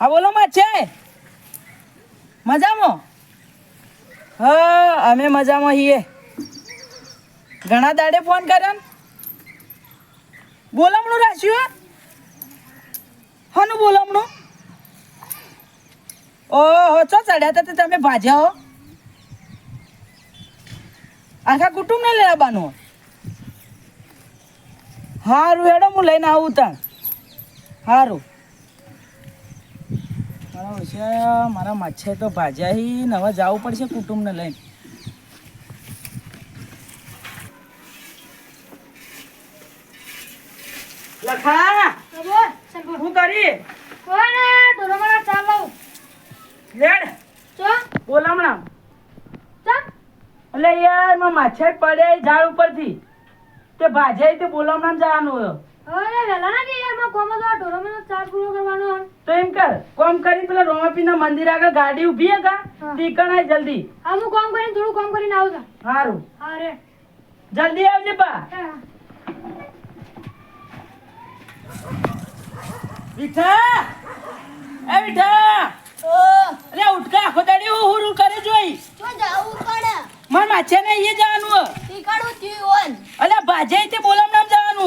હા, બોલો માછે મજામાં? હા, અમે મજામાં છીએ. ઘણા દાડે ફોન કર્યો ને? બોલામણું રાખ્યું હાનું બોલામણું. ઓહો, ચો ચડ્યા હતા તમે ભાજ્યા, હો? આખા કુટુંબને લઈ આવવાનું. હારું, હેડો, હું લઈને આવું ત્યાં હારું. મારા ઓછા માછે તો ભાજ્યા નવા જવું પડશે કુટુંબને લઈને. લખા! કરી? લેડ. બોલામણા એટલે યારમાં માછે પડે ઝાડ ઉપરથી. તે ભાજે તે બોલામણા જવાનું હોય. તો એમ કર કોમ કરી પેલા રોમાપીના મંદિર આગળ ગાડી ઊભી હે કા? હા. ટીકણાય જલ્દી. થોડું કોમ કરીને આવું હારું. અરે જલ્દી આવજે બા વિઠા એ વિઠા અરે ઉઠકા આખો દાડી હું હુરું કરે જોઈ માર માછે ને અહીંયા જવાનું હો. અલ્યા ભાજે તે બોલામણામ જવાનું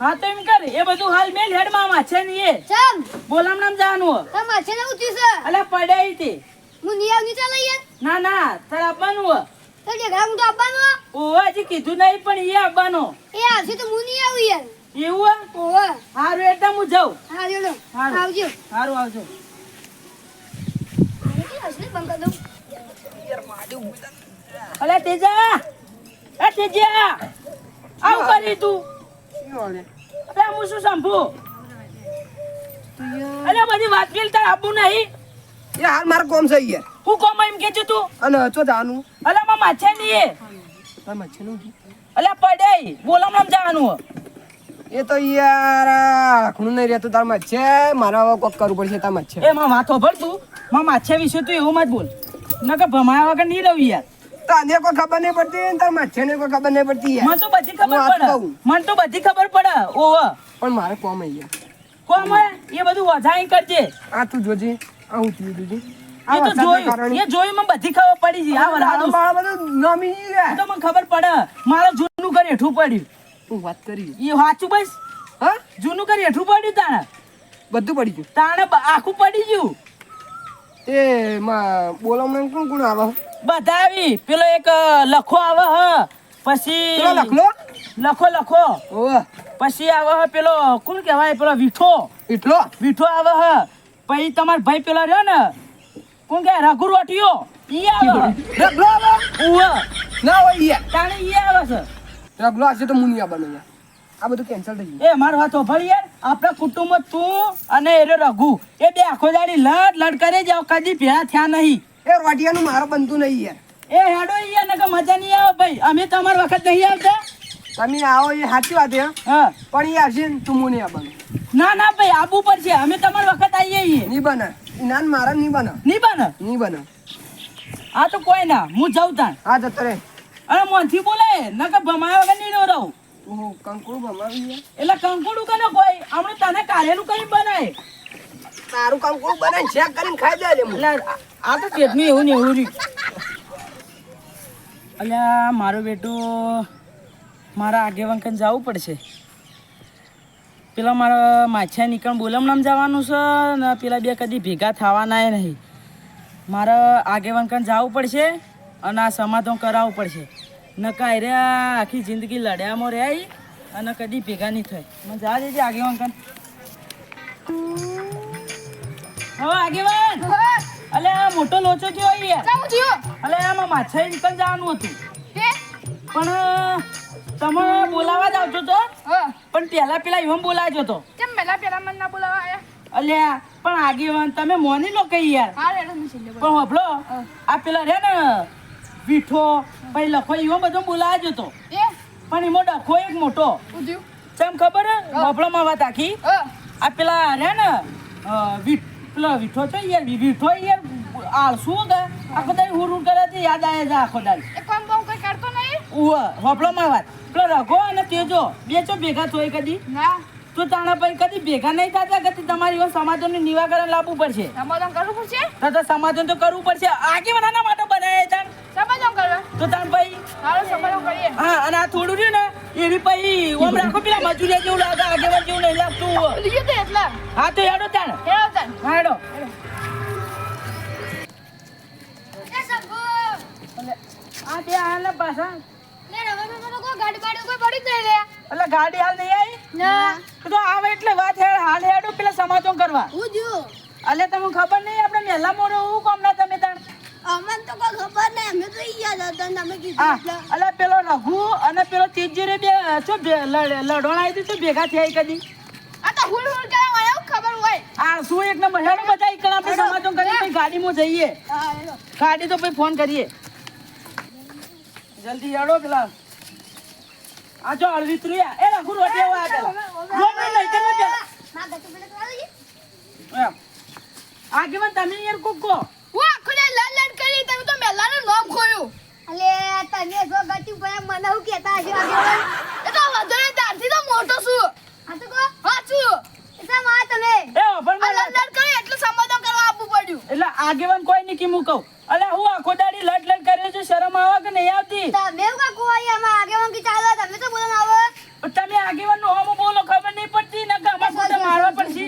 હા તો એમ કર એ બધું હાલ મેલ હેડમાં માછે ની એ. બોલામણામ જવાનું છે અલે પડે ઈ તે ના ના તારે આપવાનું હો. ઓવા હજી કીધું નહીં પણ એ આવવાનો એવું હે? હારું એટલે હું જાઉં. હારું. આવજો. હારું આવજો. અલે તેજા. એ તેજા. આવું કરી તું. અરે હું શું સંભુ અલે બધી વાત કેલ તાર આપું નહીં. એ હાલ મારે કોમ છે યાર હું કોમ એમ કે છે તું? અને ચો જાનું અલે માં માછે નહીં. તાર અલે પડે. બોલામણામ જવાનું. હો. એ તો યાર આખણું નહીં રહેતું તાર મચ્છે મારે કોક કરવું પડશે તાર મચ્છે એ માં વાતો ભર તું. માં માછે વિશે તું એવું મત બોલ. નકર ભમાયા વગર નહીં રહું યાર. તને કોઈ ખબર નહીં પડતી તાર માછે ને કોઈ ખબર નહીં પડતી મને તો બધી ખબર પડે. મને તો બધી ખબર પડે. ઓવ પણ મારે કોમ યાર કોમ એ બધું વધાઈ કરજે. આ તું જોજે. આ હું તું જોજે. એ તો જોયું. એ જોયું મને બધી ખબર પડી ગઈ આ વરહાદું બધું નમી ગયા તો મને ખબર પડે. મારા જૂનું ઘર હેઠું પડ્યું. તું વાત કરી. એ સાચું બસ. હા? જૂનું ઘર હેઠું પડ્યું તાણે. બધું પડી ગયું. તાણે આખું પડી ગયું. તે માં બોલાવવાનું કોણ કોણ આવે? બધા આવી પેલો એક લખો આવે હ. પછી પેલો લખલો? લખો લખો. ઓહ. પછી આવે હ પેલો કોણ કહેવાય? પેલો વીઠો. એટલો વીઠો આવે હ. પછી તમાર ભાઈ પેલો રહ્યો ને. કોણ કે? રઘુ રોટિયો. ઈ આવે. રઘુ આવે? ઉવ્વ. ના હોય ઈ. તાણે ઈ આવે છે. રઘુ આજે તો મુનિયા બનો આ બધું કેન્સલ થઈ ગયું. એ મારો વાત યાર. આપણા કુટુંબ તું અને એરો રઘુ એ બે આખો દાડી લડ લડ કરે જાવ કદી ભેળા થયા નહીં. એ રોટિયાનું મારે બનતું નહીં યાર. એ હેડો યાર નકર મજા નહીં આવે ભાઈ. અમે તમાર વખત નહીં આવતા. તમે આવો એ સાચી વાત હે હા. પણ આવશે ને તું મુનિયા બનો ના ના ભાઈ આબુ પર છે. અમે તમાર વખત આવીએ છીએ. નહીં બને. નાન મારા નહીં બને. નહીં બને? નહીં બને. આ તો કોઈ ના. હું જાઉં તાણ. હા જતો રે અરે મોંથી બોલે. નકર ભમાયા વગર નહીં તું કંકુડું ભમાવી એટલે કંકુડું કને કોઈ? હમણાં તને કાઢેલું કરી બનાય? તારું કંકુડું કરીને ખાઈ એટલે આ- તો ચેટનું એવું ને એવું રહ્યું. અલ્યા મારો બેટો મારા આગેવાન કન જવું પડશે. પેલા મારા માછા નીકળ બોલમણામ જવાનું છે ને પેલા બે કદી ભેગા થવાના નહીં. મારે આગેવાન કન જવું પડશે અને આ સમાધાન કરાવવું પડશે. નકા રે આખી જિંદગી લડ્યામાં રહી અને કદી ભેગા નહીં થાય. મને જા દેજે આગેવાન કન. હવે આગેવાન! અલે આ મોટો લોચો થયો યાર અલે આમાં માછા નીકળ જવાનું હતું. પણ તમે બોલાવા જ આવજો તો? પણ પેલા પેલા એમ બોલાવજો તો? કેમ પેલા પેલા મને ના બોલાવા આયા? અલ્યા પણ આગેવાન તમે મોની લો કઈ યાર. પણ હોભળો આ પેલા રે ને વીઠો. પછી લખો એવો બધો બોલાવજો તો પણ એમાં ડખો એક મોટો. ચમ ખબર હોભળોમાં વાત આખી આ પેલા રે ને પેલો વીઠો તો યાર વીઠો યાર આળસુ કે આખો દાડી હુર હુર કરે છે યાદ આવે છે આખો દાડી. એ કોમ બોમ કોઈ કરતો નહીં ઉવા હોભળોમાં વાત પેલો રઘો અને તેજો બે ચો ભેગા થોય કદી. ના. તો તાણા પછી કદી ભેગા નહીં થતા કદી તમારી સમાધાન નિવારણ લાવવું પડશે? સમાધાન કરવું પડશે? તો તો સમાધાન તો કરવું પડશે. આગેવાના માટે બનાવે તાણ સમાધાન કરવા તો તાણ ભાઈ? હા અને આ થોડું રહ્યું ને એવી પછી ઓમ રાખો પેલા મજૂરિયા જેવું લાગે આગેવાન જેવું નહીં લાગતું લીધું તે એટલે? હા તો હેડો તાણ હેડો તન હેડો. આ તે હાલ ને પાછા. લે હવે મેં મને કોઈ ગાડી પડી જ નહીં લે એટલે ગાડી હાલ નહીં આવી? ના. તો આવે એટલે વાત હેડ હાલ હેડો પેલા સમાધાન કરવા. એટલે તમને ખબર નહીં આપણે મહેલા મોરો હું કોમ ના તાણ અમને તો કોઈ ખબર નહીં. અમે તો યાદ હતા તમે કીધું એટલે. પેલો રઘુ અને પેલો તીજી રે બે શું બે લડ- લડોણ આવી હતી શું ભેગા થયા કદી આ તો હુલ હુલ વાળા ખબર હોય. આ શું એક નંબર? હેડો બધા એકલા આપણે પછી ગાડીમાં જઈએ. ગાડી તો પછી ફોન કરીએ. જલ્દી હેડો પેલા. આ જો અળવિત્રુયા એ રઘુ રોટી આવો આ પેલા લઈ તમે પેલા. આગેવાન તમે યાર કોક કહો હું આખો દે લાલ લાલ કરી તમે તો મેલાનું નામ ખોયું તને જો ગટી પર મને હું કહેતા હશે એ તો વધારે તારથી તો મોટો છું. હા તો કો? હા છું. એટલે માં તમે એ પણ આ લડ લાલ એટલું સમાધાન કરવા આપવું પડ્યું. એટલે આગેવાન કોઈ નહીં કીમું કહું. અલે હું આખો દાડી લટ લટ કર્યો છું શરમ આવે કે નહીં આવતી તમે એવું કાકુ આયા એમાં આગેવાન કી ચાલો તમે તો બોલો આવો પણ તમે આગેવાનનું હોમો બોલો ખબર નહીં પડતી ને કે અમારે પોતે મારવા પડશે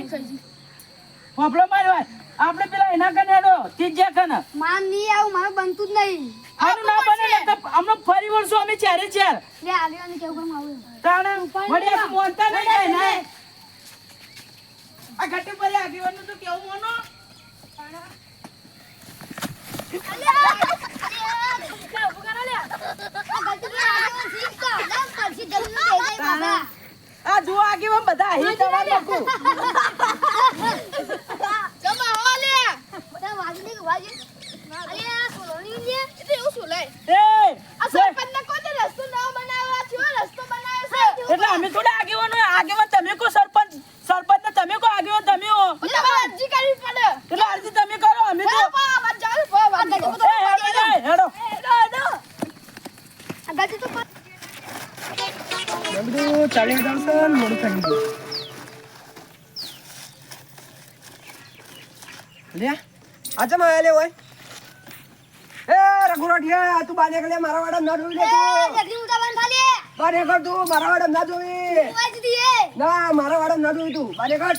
હોપલો મારવા આપણે પેલા એના કને હેડો ત્રીજા કને માન નહીં આવું મારું બનતું જ નહીં આનું ના બને ને તો અમે ફરી વળશું અમે ચારે ચાર લે આગેવાન કેવું કામ આવું તાણે વળી આપણે મોનતા નહીં થાય ને આ ઘટે પર આગેવાનનું તો કેવું મોનો? આ જુઓ આગેવાન બધા અહીં દવા નાખું એ એટલે અમે થોડા આગેવાન હોય આગેવાન તમે કો સરપંચ સરપંચ ને તમે કો આગેવાન તમે હો એટલે અરજી તમે કરો અમે તો એ હેડો રે, હેડો બધું ચાલી ને મોડું થઈ ગયું લે આજે માં આલે હોય એ રઘુરાઠિયા તું બાજે કલે મારા વાડા ના જોઈ લે તું. બાને કર તું મારા વાડા ના જોઈ. ના મારા વાડા ના જોઈ તું. બાજે કર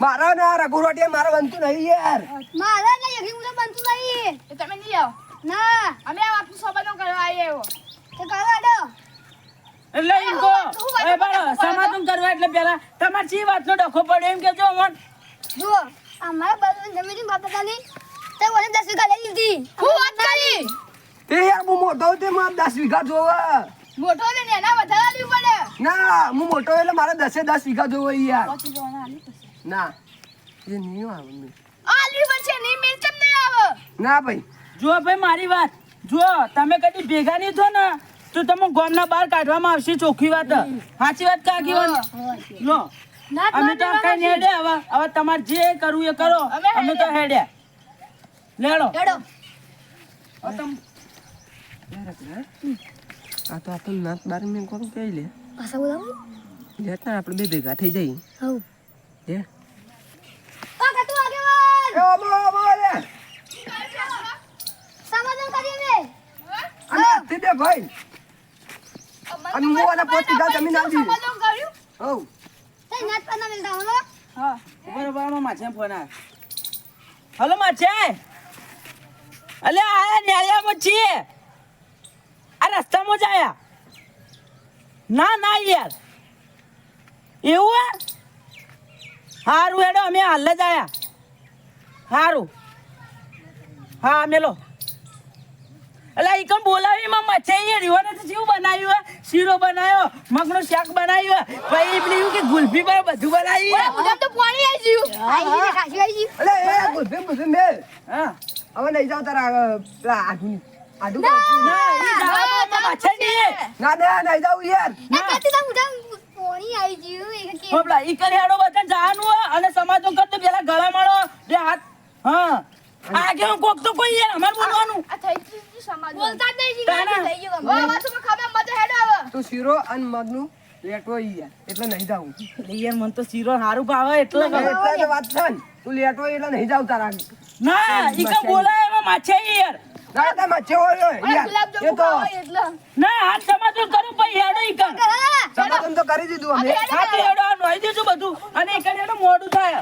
મારા ના રઘુરાઠિયા મારા બનતું નહીં યાર. મારા ને યકી મુજબ બનતું નહીં. તમે નહીં આવો. ના અમે આ વાતનું સમાધાન કરવા એવો. તો કરવા દો. એટલે એમ કહો એ બરાબર સમાધાન કરવા એટલે પેલા તમારે શી વાતનો ડખો પડ્યો? એમ કેજો જો જુઓ અમારા બાજુ જમીન બાપા તે મને દસ વીઘા લઈ લીધી. હું વાત કરી? તે યાર હું મોટો તે મારે દસ વીઘા જોવે. મોટો ને એના વધારે લેવું પડે. ના હું મોટો એટલે મારે દસે દસ વીઘા જોવે યાર. ના એ નહીં આવે આ આલી છે નહીં મેં કેમ નહીં આવે? ના ભાઈ જુઓ ભાઈ મારી વાત. જુઓ તમે કદી ભેગા નહીં થો ને તો તમે ગોમના બહાર કાઢવામાં આવશે ચોખ્ખી વાત. સાચી વાત કાકી લો. અમે તો કઈ હેડે હવે. હવે તમારે જે કરવું એ કરો. અમે તો હેડ્યા લેડો. આ તો આપણે નાત બાર મેં કોણ કહી લે? આપણે બે ભેગા થઈ જઈએ. લે ઓ કતું આગેવાન એ ઓબો ઓબો લે સમાધાન કરીએ ને અને તે બે ભાઈ વીઘા જમીન આવી હવ તે નાત પર ના મિલતા હોનો હા. ઉપર આમાં માછે ફોન આવે. હલો માછે અલે આયા ન્યાયામાં છીએ. આ રસ્તામાં જ આયા. ના ના યાર. એવું હારું હેડો અમે હાલ જ આયા. હારું. હા મેલો. એટલે ઈ કણ બોલાવી માં મચાઈ રીવાને તો શું બનાવ્યું? હે? શીરો બનાવ્યો મગનો શાક બનાવ્યું. પછી પેલું કે ગુલફી પર બધું બનાવ્યું? હે. ઉધમ તો પાણી આવી ગયું આવી ગઈ. અલે એ ગુલ્ફી ગુલ્ફી મેલ. હા. હવે નહીં જાવ તારા પેલા આધુની આધુ ના. ના. ના ના જાવ યાર. એ કાતી તો ઉધમ પાણી આવી ગયું. કે હોપલા, ઈ કરી બધા જવાનું હે અને સમાધાન કરતો પેલા ગળા માળો બે હાથ હા. આગે કોક તો કોઈ યાર અમાર બોલવાનું. આ સમાજ બોલતા જ નહીં તાના. થઈ ગયું ઓ વાતો ખબર મજા હેડ આવે તું શીરો અને મગનું લેટવો ઈ યાર એટલે નહીં જાવું યાર મને તો શીરો સારું ભાવે એટલે એટલે તો વાત છે તું લેટવો એટલે નહીં જાવ તારા ના ઈ કણ બોલાય એમાં માછે યાર. ના તા મચ્છે હોય યાર. એ તો ના હાથ સમાધાન કરું પછી હેડો ઈ કણ હા તો કરી દીધું અમે. હા હેડો નોઈ દેજો બધું. અને ઈ કણ મોડું થાય.